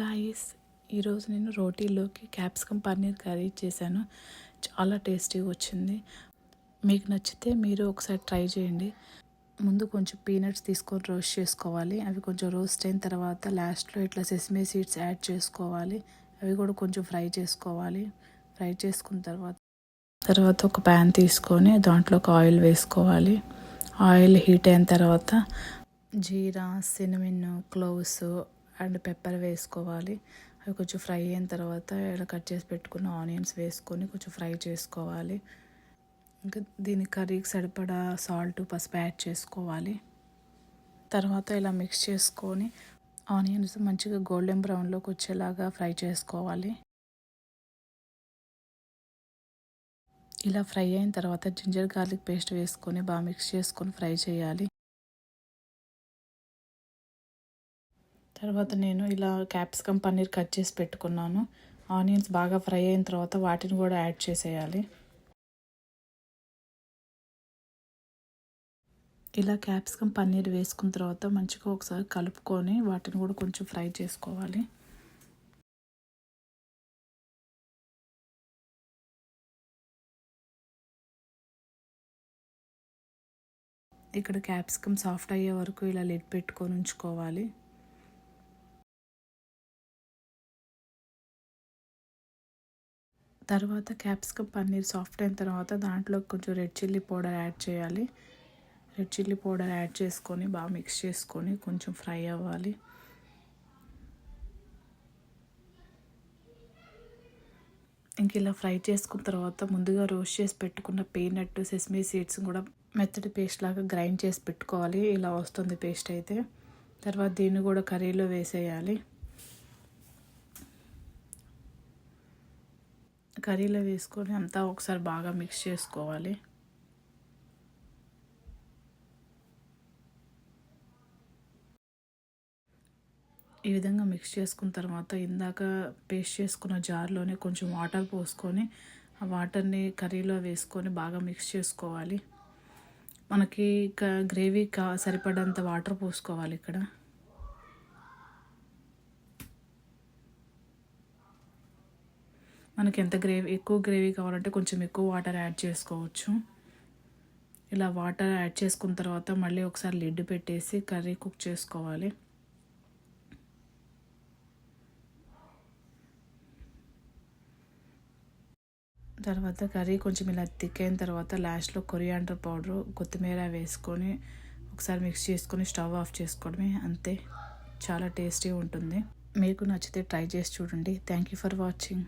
Guys ఈరోజు నేను రోటీలోకి capsicum paneer curry చేశాను. చాలా టేస్టీగా వచ్చింది. మీకు నచ్చితే మీరు ఒకసారి ట్రై చేయండి. ముందు కొంచెం పీనట్స్ తీసుకొని రోస్ట్ చేసుకోవాలి. అవి కొంచెం రోస్ట్ అయిన తర్వాత లాస్ట్లో ఇట్లా సెసమే సీడ్స్ యాడ్ చేసుకోవాలి. అవి కూడా కొంచెం ఫ్రై చేసుకోవాలి. ఫ్రై చేసుకున్న తర్వాత తర్వాత ఒక ప్యాన్ తీసుకొని దాంట్లో ఒక ఆయిల్ వేసుకోవాలి. ఆయిల్ హీట్ అయిన తర్వాత jeera cinnamon cloves and pepper వేసుకోవాలి. అవి కొంచెం ఫ్రై అయిన తర్వాత ఇలా కట్ చేసి పెట్టుకున్న ఆనియన్స్ వేసుకొని కొంచెం ఫ్రై చేసుకోవాలి. ఇంకా దీని కర్రీకి సరిపడా సాల్ట్ పసుపు యాడ్ చేసుకోవాలి. తర్వాత ఇలా మిక్స్ చేసుకొని ఆనియన్స్ మంచిగా గోల్డెన్ బ్రౌన్లోకి వచ్చేలాగా ఫ్రై చేసుకోవాలి. ఇలా ఫ్రై అయిన తర్వాత జింజర్ గార్లిక్ పేస్ట్ వేసుకొని బాగా మిక్స్ చేసుకొని ఫ్రై చేయాలి. తర్వాత నేను ఇలా క్యాప్సికమ్ పన్నీర్ కట్ చేసి పెట్టుకున్నాను. ఆనియన్స్ బాగా ఫ్రై అయిన తర్వాత వాటిని కూడా యాడ్ చేసేయాలి. ఇలా క్యాప్సికమ్ పన్నీర్ వేసుకున్న తర్వాత మంచిగా ఒకసారి కలుపుకొని వాటిని కూడా కొంచెం ఫ్రై చేసుకోవాలి. ఇక్కడ క్యాప్సికమ్ సాఫ్ట్ అయ్యే వరకు ఇలా లిడ్ పెట్టుకొని ఉంచుకోవాలి. తర్వాత క్యాప్సికమ్ పన్నీర్ సాఫ్ట్ అయిన తర్వాత దాంట్లో కొంచెం రెడ్ చిల్లీ పౌడర్ యాడ్ చేయాలి. రెడ్ చిల్లీ పౌడర్ యాడ్ చేసుకొని బాగా మిక్స్ చేసుకొని కొంచెం ఫ్రై అవ్వాలి. ఇంక ఇలా ఫ్రై చేసుకున్న తర్వాత ముందుగా రోస్ట్ చేసి పెట్టుకున్న పీనట్ సెస్మీ సీడ్స్ కూడా మెత్తటి పేస్ట్ లాగా గ్రైండ్ చేసి పెట్టుకోవాలి. ఇలా వస్తుంది పేస్ట్ అయితే. తర్వాత దీన్ని కూడా కర్రీలో వేసేయాలి. కర్రీలో వేసుకొని అంతా ఒకసారి బాగా మిక్స్ చేసుకోవాలి. ఈ విధంగా మిక్స్ చేసుకున్న తర్వాత ఇందాక పేస్ట్ చేసుకున్న జార్లోనే కొంచెం వాటర్ పోసుకొని ఆ వాటర్ని కర్రీలో వేసుకొని బాగా మిక్స్ చేసుకోవాలి. మనకి గ్రేవీ కా సరిపడంత వాటర్ పోసుకోవాలి ఇక్కడ. మనకి ఎంత గ్రేవీ ఎక్కువ గ్రేవీ కావాలంటే కొంచెం ఎక్కువ వాటర్ యాడ్ చేసుకోవచ్చు. ఇలా వాటర్ యాడ్ చేసుకున్న తర్వాత మళ్ళీ ఒకసారి లిడ్ పెట్టేసి కర్రీ కుక్ చేసుకోవాలి. తర్వాత కర్రీ కొంచెం ఇలా తిక్కైన తర్వాత లాస్ట్లో కొరియాండర్ పౌడర్ కొత్తిమీర వేసుకొని ఒకసారి మిక్స్ చేసుకొని స్టవ్ ఆఫ్ చేసుకోవడమే అంతే. చాలా టేస్టీ ఉంటుంది. మీకు నచ్చితే ట్రై చేసి చూడండి. Thank you for watching.